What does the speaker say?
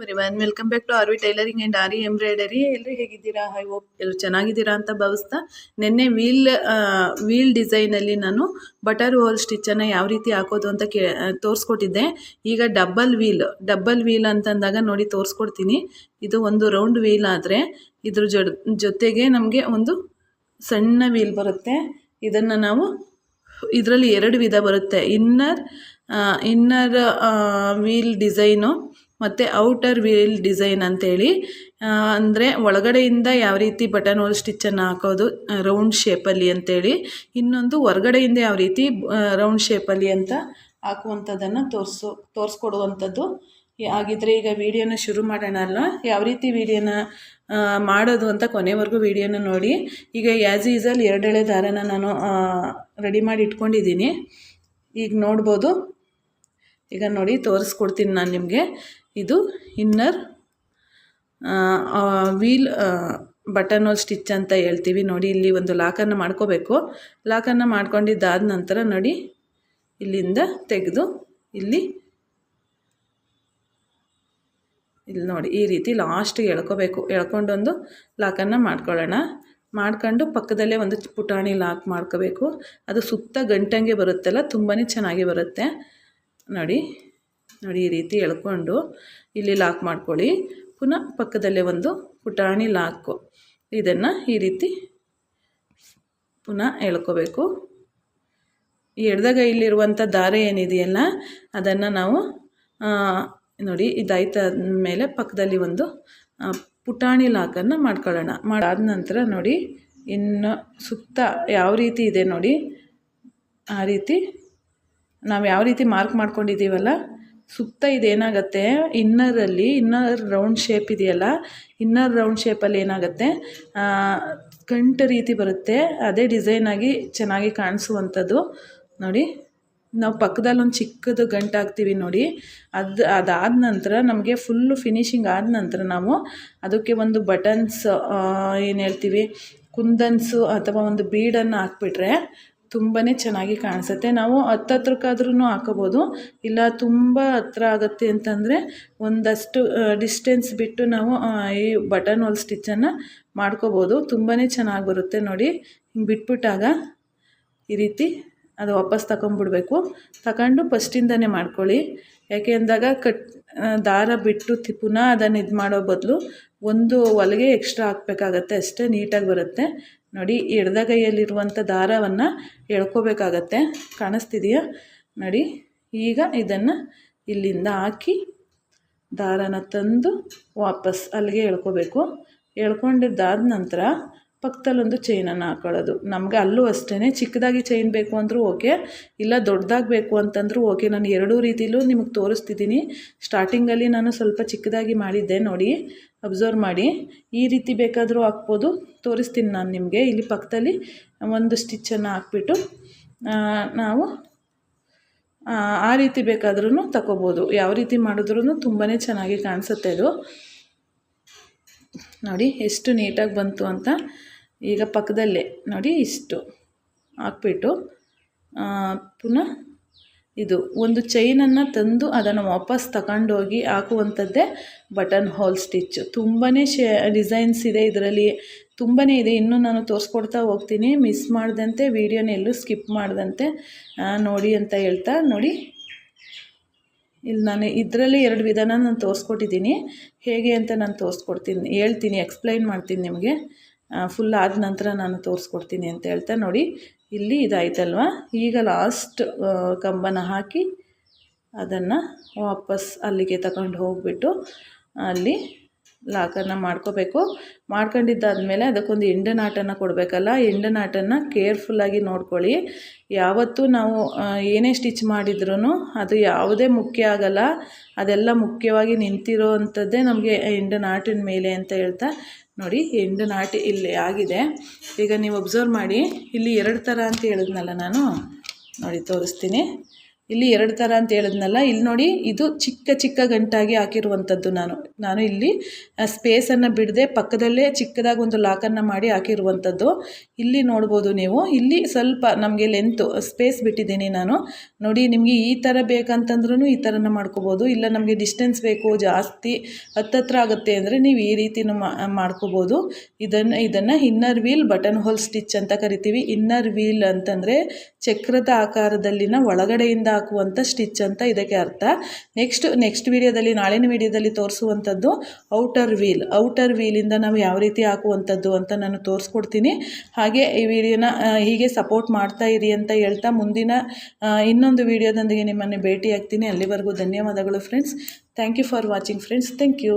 Everyone welcome back to RV tailoring and aari embroidery ಎಲ್ಲರೂ ಹೇಗಿದ್ದೀರಾ? I hope ಎಲ್ಲರೂ ಚೆನ್ನಾಗಿದ್ದೀರಾ ಅಂತ ಭಾವಿಸ್ತಾ. ನಿನ್ನೆ ವೀಲ್ ವೀಲ್ ಡಿಸೈನಲ್ಲಿ ನಾನು ಬಟರ್ ಹೋಲ್ ಸ್ಟಿಚ್ಚನ್ನು ಯಾವ ರೀತಿ ಹಾಕೋದು ಅಂತ ಕೇ ತೋರಿಸ್ಕೊಟ್ಟಿದ್ದೆ. ಈಗ ಡಬ್ಬಲ್ ವೀಲ್ ಡಬ್ಬಲ್ ವೀಲ್ ಅಂತಂದಾಗ ನೋಡಿ ತೋರಿಸ್ಕೊಡ್ತೀನಿ. ಇದು ಒಂದು ರೌಂಡ್ ವೀಲ್ ಆದರೆ ಇದ್ರ ಜೊತೆಗೆ ನಮಗೆ ಒಂದು ಸಣ್ಣ ವೀಲ್ ಬರುತ್ತೆ. ಇದನ್ನು ನಾವು ಇದರಲ್ಲಿ ಎರಡು ವಿಧ ಬರುತ್ತೆ. ಇನ್ನರ್ ಇನ್ನರ್ ವೀಲ್ ಡಿಸೈನು ಮತ್ತು ಔಟರ್ ವೀಲ್ ಡಿಸೈನ್ ಅಂತೇಳಿ ಅಂದರೆ ಒಳಗಡೆಯಿಂದ ಯಾವ ರೀತಿ ಬಟನ್ ಹೋಲ್ ಸ್ಟಿಚ್ಚನ್ನು ಹಾಕೋದು ರೌಂಡ್ ಶೇಪಲ್ಲಿ ಅಂತೇಳಿ, ಇನ್ನೊಂದು ಹೊರಗಡೆಯಿಂದ ಯಾವ ರೀತಿ ರೌಂಡ್ ಶೇಪಲ್ಲಿ ಅಂತ ಹಾಕುವಂಥದ್ದನ್ನು ತೋರಿಸು, ತೋರಿಸ್ಕೊಡುವಂಥದ್ದು. ಹಾಗಿದ್ರೆ ಈಗ ವಿಡಿಯೋನ ಶುರು ಮಾಡೋಣ ಅಲ್ಲ ಯಾವ ರೀತಿ ವಿಡಿಯೋನ ಮಾಡೋದು ಅಂತ ಕೊನೆವರೆಗೂ ವಿಡಿಯೋನ ನೋಡಿ. ಈಗ ಆ್ಯಸ್ ಈಸಲ್ಲಿ ಎರಡೆಳೆ ದಾರನ ನಾನು ರೆಡಿ ಮಾಡಿ ಇಟ್ಕೊಂಡಿದ್ದೀನಿ. ಈಗ ನೋಡ್ಬೋದು. ಈಗ ನೋಡಿ, ತೋರಿಸ್ಕೊಡ್ತೀನಿ ನಾನು ನಿಮಗೆ. ಇದು inner wheel button hole stitch ಅಂತ ಹೇಳ್ತೀವಿ. ನೋಡಿ, ಇಲ್ಲಿ ಒಂದು ಲಾಕನ್ನು ಮಾಡ್ಕೋಬೇಕು. ಲಾಕನ್ನು ಮಾಡ್ಕೊಂಡಿದ್ದಾದ ನಂತರ ನೋಡಿ, ಇಲ್ಲಿಂದ ತೆಗೆದು ಇಲ್ಲಿ ಇಲ್ಲಿ ನೋಡಿ, ಈ ರೀತಿ ಲಾಸ್ಟಿಗೆ ಎಳ್ಕೋಬೇಕು. ಎಳ್ಕೊಂಡೊಂದು ಲಾಕನ್ನು ಮಾಡ್ಕೊಳ್ಳೋಣ. ಮಾಡ್ಕೊಂಡು ಪಕ್ಕದಲ್ಲೇ ಒಂದು ಪುಟಾಣಿ ಲಾಕ್ ಮಾಡ್ಕೋಬೇಕು. ಅದು ಸುತ್ತ ಗಂಟಂಗೆ ಬರುತ್ತಲ್ಲ ತುಂಬಾ ಚೆನ್ನಾಗಿ ಬರುತ್ತೆ. ನೋಡಿ ನೋಡಿ ಈ ರೀತಿ ಎಳ್ಕೊಂಡು ಇಲ್ಲಿ ಲಾಕ್ ಮಾಡ್ಕೊಳ್ಳಿ. ಪುನಃ ಪಕ್ಕದಲ್ಲೇ ಒಂದು ಪುಟಾಣಿ ಲಾಕು. ಇದನ್ನು ಈ ರೀತಿ ಪುನಃ ಎಳ್ಕೋಬೇಕು. ಈ ಇಲ್ಲಿರುವಂಥ ದಾರ ಏನಿದೆಯಲ್ಲ, ಅದನ್ನು ನಾವು ನೋಡಿ ಇದಾಯ್ತ ಮೇಲೆ ಪಕ್ಕದಲ್ಲಿ ಒಂದು ಪುಟಾಣಿ ಲಾಕನ್ನು ಮಾಡ್ಕೊಳ್ಳೋಣ. ಮಾಡಾದ ನಂತರ ನೋಡಿ, ಇನ್ನು ಸುತ್ತ ಯಾವ ರೀತಿ ಇದೆ ನೋಡಿ, ಆ ರೀತಿ ನಾವು ಯಾವ ರೀತಿ ಮಾರ್ಕ್ ಮಾಡ್ಕೊಂಡಿದ್ದೀವಲ್ಲ ಸುತ್ತ ಇದೇನಾಗುತ್ತೆ? ಇನ್ನರಲ್ಲಿ ಇನ್ನರ್ ರೌಂಡ್ ಶೇಪ್ ಇದೆಯಲ್ಲ ಇನ್ನರ್ ರೌಂಡ್ ಶೇಪಲ್ಲಿ ಏನಾಗುತ್ತೆ? ಗಂಟು ರೀತಿ ಬರುತ್ತೆ. ಅದೇ ಡಿಸೈನಾಗಿ ಚೆನ್ನಾಗಿ ಕಾಣಿಸುವಂಥದ್ದು. ನೋಡಿ, ನಾವು ಪಕ್ಕದಲ್ಲೊಂದು ಚಿಕ್ಕದು ಗಂಟು ಹಾಕ್ತೀವಿ ನೋಡಿ. ಅದು, ಅದಾದ ನಂತರ ನಮಗೆ ಫುಲ್ಲು ಫಿನಿಶಿಂಗ್ ಆದ ನಂತರ ನಾವು ಅದಕ್ಕೆ ಒಂದು ಬಟನ್ಸ್ ಏನು ಹೇಳ್ತೀವಿ? ಕುಂದನ್ಸು ಅಥವಾ ಒಂದು ಬೀಡನ್ನು ಹಾಕ್ಬಿಟ್ರೆ ತುಂಬಾ ಚೆನ್ನಾಗಿ ಕಾಣಿಸುತ್ತೆ. ನಾವು ಹತ್ತತ್ರಕ್ಕಾದ್ರೂ ಹಾಕೋಬೋದು. ಇಲ್ಲ ತುಂಬ ಹತ್ರ ಆಗುತ್ತೆ ಅಂತಂದರೆ ಒಂದಷ್ಟು ಡಿಸ್ಟೆನ್ಸ್ ಬಿಟ್ಟು ನಾವು ಈ ಬಟನ್ ಹೋಲ್ ಸ್ಟಿಚ್ಚನ್ನು ಮಾಡ್ಕೋಬೋದು. ತುಂಬಾ ಚೆನ್ನಾಗಿ ಬರುತ್ತೆ ನೋಡಿ. ಹಿಂಗೆ ಬಿಟ್ಬಿಟ್ಟಾಗ ಈ ರೀತಿ ಅದು ವಾಪಸ್ ತಗೊಂಬಿಡ್ಬೇಕು ತಗೊಂಡು ಫಸ್ಟಿಂದನೇ ಮಾಡ್ಕೊಳ್ಳಿ. ಯಾಕೆ ಅಂದಾಗ ಕಟ್ ದಾರ ಬಿಟ್ಟು ಪುನಃ ಅದನ್ನು ಇದು ಮಾಡೋ ಬದಲು ಒಂದು ಹೊಲಿಗೆ ಎಕ್ಸ್ಟ್ರಾ ಹಾಕ್ಬೇಕಾಗತ್ತೆ. ಅಷ್ಟೇ ನೀಟಾಗಿ ಬರುತ್ತೆ. ನೋಡಿ ಎಡದಗೈಯಲ್ಲಿರುವಂಥ ದಾರವನ್ನು ಎಳ್ಕೋಬೇಕಾಗತ್ತೆ. ಕಾಣಿಸ್ತಿದೆಯಾ? ನೋಡಿ, ಈಗ ಇದನ್ನು ಇಲ್ಲಿಂದ ಹಾಕಿ ದಾರನ ತಂದು ವಾಪಸ್ ಅಲ್ಲಿಗೆ ಎಳ್ಕೋಬೇಕು. ಎಳ್ಕೊಂಡಿದ್ದಾದ ನಂತರ ಪಕ್ಕದಲ್ಲೊಂದು ಚೈನನ್ನು ಹಾಕೊಳ್ಳೋದು. ನಮಗೆ ಅಲ್ಲೂ ಅಷ್ಟೇ ಚಿಕ್ಕದಾಗಿ ಚೈನ್ ಬೇಕು ಅಂದರೂ ಓಕೆ ಇಲ್ಲ ದೊಡ್ಡದಾಗಿ ಬೇಕು ಅಂತಂದರೂ ಓಕೆ ನಾನು ಎರಡೂ ರೀತಿಲೂ ನಿಮಗೆ ತೋರಿಸ್ತಿದ್ದೀನಿ. ಸ್ಟಾರ್ಟಿಂಗಲ್ಲಿ ನಾನು ಸ್ವಲ್ಪ ಚಿಕ್ಕದಾಗಿ ಮಾಡಿದ್ದೆ ನೋಡಿ ಅಬ್ಸರ್ವ್ ಮಾಡಿ. ಈ ರೀತಿ ಬೇಕಾದರೂ ಹಾಕ್ಬೋದು. ತೋರಿಸ್ತೀನಿ ನಾನು ನಿಮಗೆ. ಇಲ್ಲಿ ಪಕ್ಕದಲ್ಲಿ ಒಂದು ಸ್ಟಿಚ್ಚನ್ನು ಹಾಕ್ಬಿಟ್ಟು ನಾವು, ಆ ರೀತಿ ಬೇಕಾದ್ರೂ ತಗೋಬೋದು ಯಾವ ರೀತಿ ಮಾಡಿದ್ರೂ ತುಂಬಾ ಚೆನ್ನಾಗಿ ಕಾಣಿಸುತ್ತೆ ಅದು ನೋಡಿ, ಎಷ್ಟು ನೀಟಾಗಿ ಬಂತು ಅಂತ. ಈಗ ಪಕ್ಕದಲ್ಲೇ ನೋಡಿ ಇಷ್ಟು ಹಾಕ್ಬಿಟ್ಟು ಪುನಃ ಇದು ಒಂದು ಚೈನನ್ನು ತಂದು ಅದನ್ನು ವಾಪಸ್ ತಗೊಂಡೋಗಿ ಹಾಕುವಂಥದ್ದೇ ಬಟನ್ ಹೋಲ್ ಸ್ಟಿಚ್ಚು ತುಂಬಾ ಶೇ ಡಿಸೈನ್ಸ್ ಇದೆ ಇದರಲ್ಲಿ. ತುಂಬಾ ಇದೆ. ಇನ್ನೂ ನಾನು ತೋರಿಸ್ಕೊಡ್ತಾ ಹೋಗ್ತೀನಿ. ಮಿಸ್ ಮಾಡಿದಂತೆ ವೀಡಿಯೋನ ಎಲ್ಲೂ ಸ್ಕಿಪ್ ಮಾಡಿದಂತೆ ನೋಡಿ ಅಂತ ಹೇಳ್ತಾ ನೋಡಿ. ಇಲ್ಲಿ ನಾನು ಇದರಲ್ಲಿ ಎರಡು ವಿಧಾನ ನಾನು ತೋರಿಸ್ಕೊಟ್ಟಿದ್ದೀನಿ. ಹೇಗೆ ಅಂತ ನಾನು ತೋರಿಸ್ಕೊಡ್ತೀನಿ, ಹೇಳ್ತೀನಿ ಎಕ್ಸ್ಪ್ಲೈನ್ ಮಾಡ್ತೀನಿ ನಿಮಗೆ. ಫುಲ್ ಆದ ನಂತರ ನಾನು ತೋರಿಸ್ಕೊಡ್ತೀನಿ ಅಂತ ಹೇಳ್ತಾ ನೋಡಿ, ಇಲ್ಲಿ ಇದಾಯ್ತಲ್ವ? ಈಗ ಲಾಸ್ಟ್ ಕಂಬನ ಹಾಕಿ ಅದನ್ನು ವಾಪಸ್ ಅಲ್ಲಿಗೆ ತಗೊಂಡು ಹೋಗಿಬಿಟ್ಟು ಅಲ್ಲಿ ಲಾಕನ್ನು ಮಾಡ್ಕೋಬೇಕು. ಮಾಡ್ಕೊಂಡಿದ್ದಾದಮೇಲೆ ಅದಕ್ಕೊಂದು ಎಂಡನಾಟನ ಕೊಡಬೇಕಲ್ಲ ಎಂಡನಾಟನ ಕೇರ್ಫುಲ್ಲಾಗಿ ನೋಡ್ಕೊಳ್ಳಿ. ಯಾವತ್ತೂ ನಾವು ಏನೇ ಸ್ಟಿಚ್ ಮಾಡಿದ್ರೂ ಅದು ಯಾವುದೇ ಮುಖ್ಯ ಆಗಲ್ಲ. ಅದೆಲ್ಲ ಮುಖ್ಯವಾಗಿ ನಿಂತಿರೋ ಅಂಥದ್ದೇ ನಮಗೆ ಎಂಡನಾಟಿನ ಮೇಲೆ ಅಂತ ಹೇಳ್ತಾ ನೋಡಿ ಎಂಡನಾಟಿ ಇಲ್ಲಿ ಆಗಿದೆ. ಈಗ ನೀವು ಒಬ್ಸರ್ವ್ ಮಾಡಿ, ಇಲ್ಲಿ ಎರಡು ಥರ ಅಂತ ಹೇಳಿದ್ನಲ್ಲ ನಾನು. ನೋಡಿ, ತೋರಿಸ್ತೀನಿ. ಇಲ್ಲಿ ಎರಡು ಥರ ಅಂತ ಹೇಳಿದ್ನಲ್ಲ, ಇಲ್ಲಿ ನೋಡಿ ಇದು ಚಿಕ್ಕ ಚಿಕ್ಕ ಗಂಟಾಗಿ ಹಾಕಿರುವಂಥದ್ದು ನಾನು. ನಾನು ಇಲ್ಲಿ ಸ್ಪೇಸನ್ನು ಬಿಡದೆ ಪಕ್ಕದಲ್ಲೇ ಚಿಕ್ಕದಾಗಿ ಒಂದು ಲಾಕನ್ನು ಮಾಡಿ ಹಾಕಿರುವಂಥದ್ದು ಇಲ್ಲಿ ನೋಡ್ಬೋದು ನೀವು, ಇಲ್ಲಿ ಸ್ವಲ್ಪ ನಮಗೆ ಲೆಂತು ಸ್ಪೇಸ್ ಬಿಟ್ಟಿದ್ದೀನಿ ನಾನು. ನೋಡಿ, ನಿಮಗೆ ಈ ಥರ ಬೇಕಂತಂದ್ರೂ ಈ ಥರನ ಮಾಡ್ಕೋಬೋದು. ಇಲ್ಲ ನಮಗೆ ಡಿಸ್ಟೆನ್ಸ್ ಬೇಕು, ಜಾಸ್ತಿ ಹತ್ತತ್ರ ಆಗುತ್ತೆ ಅಂದರೆ ನೀವು ಈ ರೀತಿನೂ ಮಾಡ್ಕೋಬೋದು. ಇದನ್ನು ಇದನ್ನು inner wheel button hole stitch ಅಂತ ಕರಿತೀವಿ. ಇನ್ನರ್ ವೀಲ್ ಅಂತಂದರೆ ಚಕ್ರದ ಆಕಾರದಲ್ಲಿನ ಒಳಗಡೆಯಿಂದ ಹಾಕುವಂಥ ಸ್ಟಿಚ್ ಅಂತ ಇದಕ್ಕೆ ಅರ್ಥ. ನೆಕ್ಸ್ಟ್ ನೆಕ್ಸ್ಟ್ ವಿಡಿಯೋದಲ್ಲಿ ನಾಳಿನ ವಿಡಿಯೋದಲ್ಲಿ ತೋರಿಸುವಂಥದ್ದು ಔಟರ್ ವೀಲ್ ಔಟರ್ ವೀಲಿಂದ ನಾವು ಯಾವ ರೀತಿ ಹಾಕುವಂಥದ್ದು ಅಂತ ನಾನು ತೋರಿಸ್ಕೊಡ್ತೀನಿ. ಹಾಗೆ ಈ ವಿಡಿಯೋನ ಹೀಗೆ ಸಪೋರ್ಟ್ ಮಾಡ್ತಾ ಇರಿ ಅಂತ ಹೇಳ್ತಾ ಮುಂದಿನ ಇನ್ನೊಂದು ವಿಡಿಯೋದೊಂದಿಗೆ ನಿಮ್ಮನ್ನು ಭೇಟಿ ಆಗ್ತೀನಿ ಅಲ್ಲಿವರೆಗೂ ಧನ್ಯವಾದಗಳು friends thank you for watching friends thank you